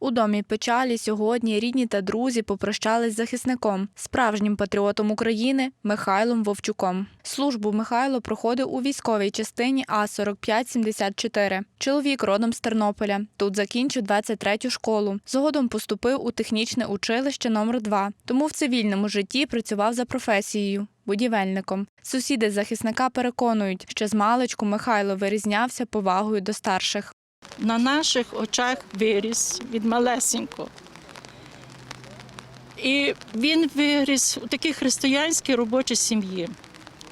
У домі печалі сьогодні рідні та друзі попрощались з захисником, справжнім патріотом України Михайлом Вовчуком. Службу Михайло проходив у військовій частині А 4574 Чоловік родом з Тернополя. Тут закінчив 23-ю школу. Згодом поступив у технічне училище номер 2 Тому в цивільному житті працював за професією. Будівельником сусіди захисника переконують, що з маличку Михайло вирізнявся повагою до старших. На наших очах виріс від малесенько. І він виріс у такій християнській робочій сім'ї.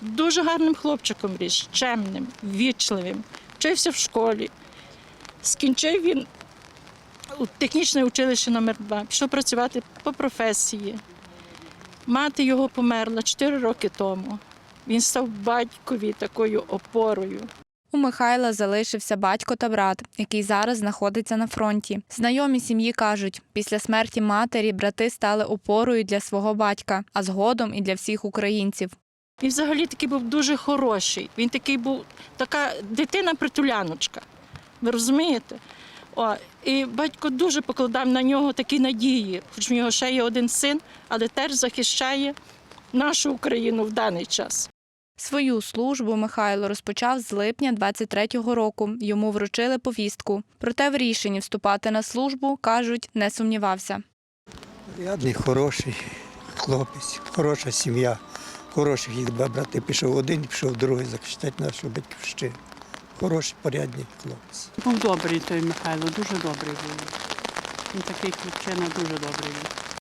Дуже гарним хлопчиком ріс, чемним, вічливим, вчився в школі. Скінчив він у технічне училище номер 2 пішов працювати по професії. Мати його померла 4 роки тому. Він став батькові такою опорою. У Михайла залишився батько та брат, який зараз знаходиться на фронті. Знайомі сім'ї кажуть, після смерті матері брати стали опорою для свого батька, а згодом і для всіх українців. Він взагалі такий був дуже хороший. Він такий був така дитина-притуляночка. Ви розумієте? О, і батько дуже покладав на нього такі надії, хоч в нього ще є один син, але теж захищає нашу Україну в даний час. Свою службу Михайло розпочав з липня 23-го року. Йому вручили повістку. Проте в рішенні вступати на службу, кажуть, не сумнівався. Рядний хороший хлопець, хороша сім'я, хороші їх два брати. Пішов один, пішов другий захищати нашу батьківщину. Хороший, порядний хлопець. Був добрий той Михайло, дуже добрий був. Він такий хлопчина, дуже добрий був.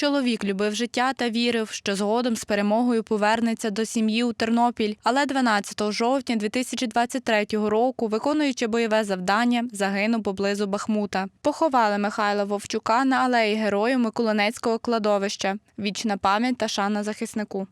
Чоловік любив життя та вірив, що згодом з перемогою повернеться до сім'ї у Тернопіль. Але 12 жовтня 2023 року, виконуючи бойове завдання, загинув поблизу Бахмута. Поховали Михайла Вовчука на алеї Героїв Миколинецького кладовища. Вічна пам'ять та шана захиснику.